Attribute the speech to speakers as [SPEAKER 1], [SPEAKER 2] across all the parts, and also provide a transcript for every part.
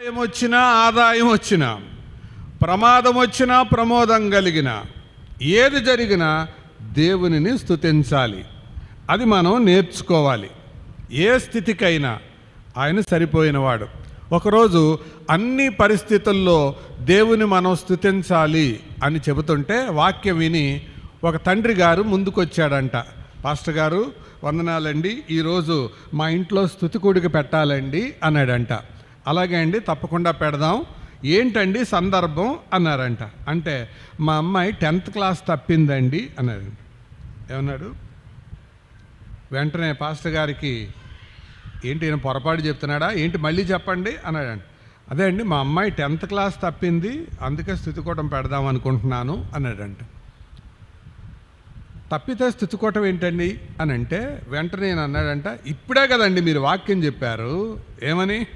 [SPEAKER 1] ఆదాయం వచ్చినా ఆదాయం వచ్చినా ప్రమాదం వచ్చినా ప్రమోదం కలిగిన ఏది జరిగినా దేవునిని స్థుతించాలి అది మనం నేర్చుకోవాలి. ఏ స్థితికైనా ఆయన సరిపోయినవాడు. ఒకరోజు అన్ని పరిస్థితుల్లో దేవుని మనం స్థుతించాలి అని చెబుతుంటే వాక్యం విని ఒక తండ్రి గారు ముందుకొచ్చాడంట. పాస్టర్ గారు వందనాలండి. ఈరోజు మా ఇంట్లో స్థుతికూడికి పెట్టాలండి అన్నాడంట. అలాగే అండి తప్పకుండా పెడదాం. ఏంటండి సందర్భం? అన్నారంట. అంటే మా అమ్మాయి టెన్త్ క్లాస్ తప్పిందండి అన్నారు ఏమన్నాడు? వెంటనే పాస్టర్ గారికి ఏంటి ఈయన పొరపాటు చెప్తున్నాడా? ఏంటి మళ్ళీ చెప్పండి? అన్నాడంట. అదే అండి మా అమ్మాయి టెన్త్ క్లాస్ తప్పింది అందుకే స్థుతికోటం పెడదాం అనుకుంటున్నాను అన్నాడంట. తప్పితే స్థుతికోటం ఏంటండి? అని అంటే వెంటనే నేను అన్నాడంట ఇప్పుడే కదండి మీరు వాక్యం చెప్పారు. ఏమని?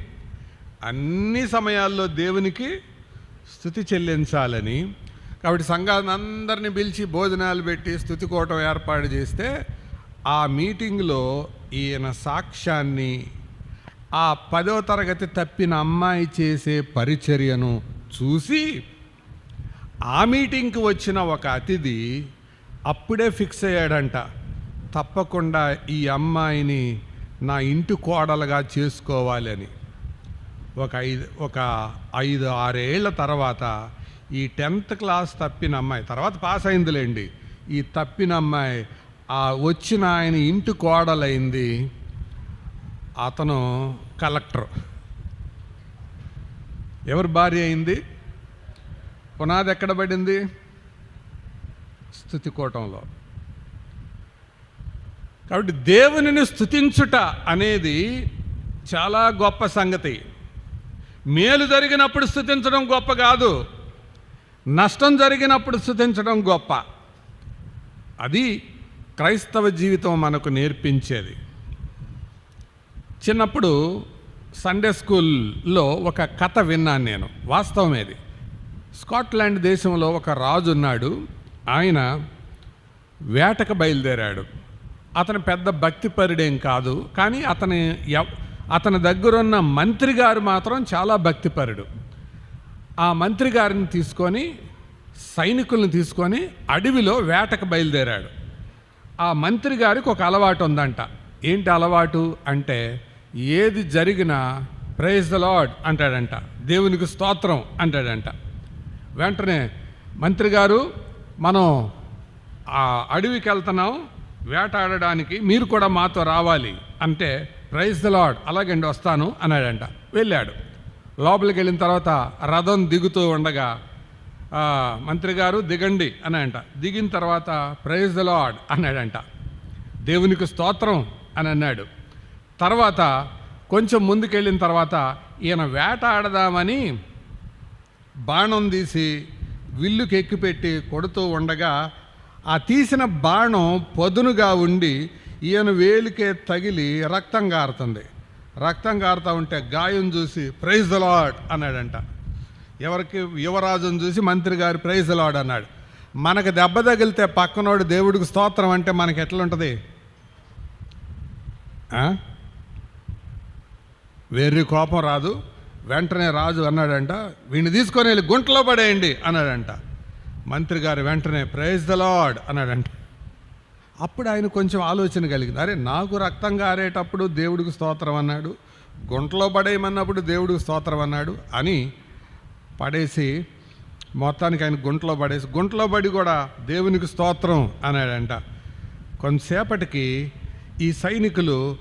[SPEAKER 1] అన్ని సమయాల్లో దేవునికి స్థుతి చెల్లించాలని. కాబట్టి సంఘాన్ని అందరిని పిలిచి భోజనాలు పెట్టి స్థుతికోవటం ఏర్పాటు చేస్తే ఆ మీటింగ్లో ఈయన సాక్ష్యాన్ని ఆ పదో తరగతి తప్పిన అమ్మాయి చేసే పరిచర్యను చూసి ఆ మీటింగ్కి వచ్చిన ఒక అతిథి అప్పుడే ఫిక్స్ అయ్యాడంట. తప్పకుండా ఈ అమ్మాయిని నా ఇంటి కోడలుగా చేసుకోవాలి అని. ఒక ఐదు ఒక ఐదు ఆరేళ్ళ తర్వాత ఈ టెన్త్ క్లాస్ తప్పిన అమ్మాయి తర్వాత పాస్ అయిందిలేండి. ఈ తప్పిన అమ్మాయి ఆ వచ్చిన ఆయన ఇంటి కోడలైంది. అతను కలెక్టర్. ఎవరి భార్య అయింది? పునాది ఎక్కడ పడింది? స్థుతికోటంలో కాబట్టి దేవునిని స్థుతించుట అనేది చాలా గొప్ప సంగతి. మేలు జరిగినప్పుడు స్థుతించడం గొప్ప కాదు. నష్టం జరిగినప్పుడు స్థుతించడం గొప్ప. అది క్రైస్తవ జీవితం మనకు నేర్పించేది. చిన్నప్పుడు సండే స్కూల్లో ఒక కథ విన్నాను నేను వాస్తవమేది. స్కాట్లాండ్ దేశంలో ఒక రాజు ఉన్నాడు ఆయన వేటకు బయలుదేరాడు. అతను పెద్ద భక్తి పరిడేం కాదు కానీ అతని ఎవ్- అతని దగ్గరున్న మంత్రి గారు మాత్రం చాలా భక్తిపరుడు. ఆ మంత్రి గారిని తీసుకొని సైనికులను తీసుకొని అడవిలో వేటకు బయలుదేరాడు. ఆ మంత్రి గారికి ఒక అలవాటు ఉందంట. ఏంటి అలవాటు అంటే ఏది జరిగినా ప్రైజ్ ద లాడ్ అంటాడంట. దేవునికి స్తోత్రం అంటాడంట. వెంటనే మంత్రి గారు మనం ఆ అడవికి వెళ్తున్నాం వేటాడడానికి మీరు కూడా మాతో రావాలి అంటే ప్రైజ్ ద లాడ్ అలాగండి వస్తాను అన్నాడంట. వెళ్ళాడు. లోపలికి వెళ్ళిన తర్వాత రథం దిగుతూ ఉండగా మంత్రి గారు దిగండి అన్నాడంట. దిగిన తర్వాత ప్రైజ్ ద లాడ్ అన్నాడంట. దేవునికి స్తోత్రం అని అన్నాడు. తర్వాత కొంచెం ముందుకెళ్ళిన తర్వాత ఈయన వేట ఆడదామని బాణం తీసి విల్లుకి ఎక్కిపెట్టి కొడుతూ ఉండగా ఆ తీసిన బాణం పొదునుగా ఉండి ఈయన వేలికే తగిలి రక్తం కారుతుంది రక్తం కారుతా ఉంటే గాయం చూసి ప్రైజ్ ద లాడ్ అన్నాడంట. ఎవరికి యువరాజును చూసి మంత్రి గారు ప్రైజ్ ద లాడ్ అన్నాడు. మనకు దెబ్బ తగిలితే పక్కనోడు దేవుడికి స్తోత్రం అంటే మనకి ఎట్లుంటుంది? వెర్రి కోపం రాదు. వెంటనే రాజు అన్నాడంట వీడిని తీసుకొని వెళ్ళి గుంటలో పడేయండి అన్నాడంట. మంత్రి గారు వెంటనే ప్రైజ్ ద లాడ్ అన్నాడంట. అప్పుడు ఆయన కొంచెం ఆలోచన కలిగింది. అరే నాకు రక్తం కారేటప్పుడు దేవుడికి స్తోత్రం అన్నాడు. గుంటలో పడేయమన్నప్పుడు దేవుడికి స్తోత్రం అన్నాడు అని పడేసి మొత్తానికి ఆయన గుంటలో పడేసి గుంటలో పడి కూడా దేవునికి స్తోత్రం అన్నాడంట. కొంతసేపటికి ఈ సైనికులు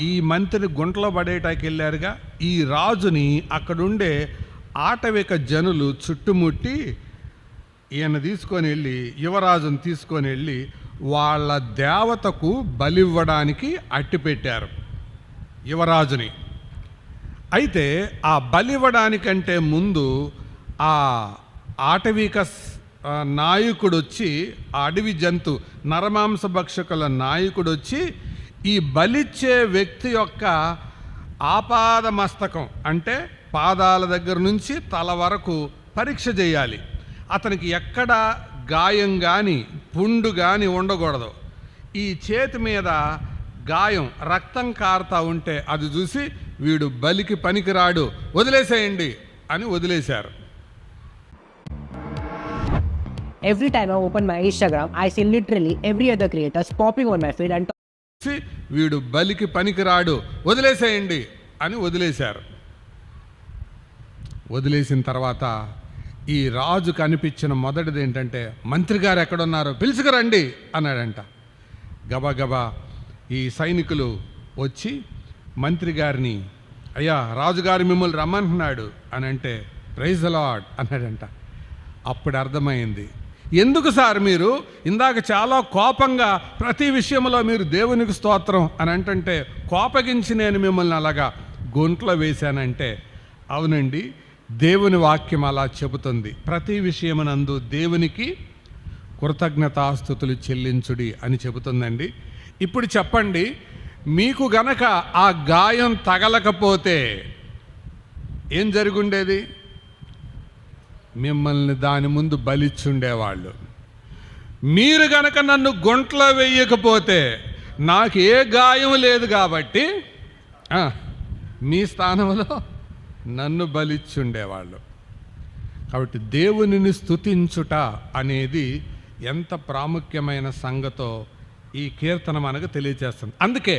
[SPEAKER 1] ఈ మంత్రిని గుంటలో పడేయటానికి వెళ్ళారుగా. ఈ రాజుని అక్కడుండే ఆటవిక జనులు చుట్టుముట్టి ఈయన తీసుకొని వెళ్ళి యువరాజును తీసుకొని వెళ్ళి వాళ్ళ దేవతకు బలివ్వడానికి అట్టిపెట్టారు యువరాజుని. అయితే ఆ బలివ్వడానికంటే ముందు ఆ ఆటవిక నాయకుడు వచ్చి ఆ అడవి జంతు నరమాంస భక్షకుల నాయకుడు వచ్చి ఈ బలిచ్చే వ్యక్తి యొక్క ఆపాద మస్తకం అంటే పాదాల దగ్గర నుంచి తల వరకు పరీక్ష చేయాలి. అతనికి ఎక్కడ గాయం కానీ పుండు కానీ ఉండకూడదు. ఈ చేతి మీద గాయం రక్తం కారుతా ఉంటే అది చూసి వీడు బలికి పనికిరాడు. వదిలేసేయండి అని వదిలేశారు.
[SPEAKER 2] Every time I open my Instagram, I see literally every other creators popping on my feed and
[SPEAKER 1] సి, వీడు బలికి పనికిరాడు. వదిలేసేయండి అని వదిలేశారు. వదిలేసిన తర్వాత ఈ రాజు కనిపించిన మొదటిది ఏంటంటే మంత్రి గారు ఎక్కడున్నారో? పిలుచుకురండి అన్నాడంట. గబగబా ఈ సైనికులు వచ్చి మంత్రి గారిని అయ్యా రాజుగారు మిమ్మల్ని రమ్మంటున్నాడు అని అంటే ప్రైజ్ అలాడ్ అన్నాడంట. అప్పుడు అర్థమైంది. ఎందుకు సార్ మీరు? ఇందాక చాలా కోపంగా ప్రతి విషయంలో మీరు దేవునికి స్తోత్రం అని అంటుంటే కోపగించి నేను మిమ్మల్ని అలాగా గొంట్లో వేశానంటే అవునండి దేవుని వాక్యం అలా చెబుతుంది. ప్రతి విషయమునందు దేవునికి కృతజ్ఞతాస్థుతులు చెల్లించుడి అని చెబుతుందండి. ఇప్పుడు చెప్పండి మీకు గనక ఆ గాయం తగలకపోతే ఏం జరుగుండేది? మిమ్మల్ని దాని ముందు బలిచ్చుండేవాళ్ళు. మీరు గనక నన్ను గుంట్లో వేయకపోతే నాకు ఏ గాయం లేదు కాబట్టి మీ స్థానంలో నన్ను బలిచ్చుండేవాళ్ళు. కాబట్టి దేవునిని స్తుతించుట అనేది ఎంత ప్రాముఖ్యమైన సంగతో ఈ కీర్తన మనకు తెలియజేస్తుంది అందుకే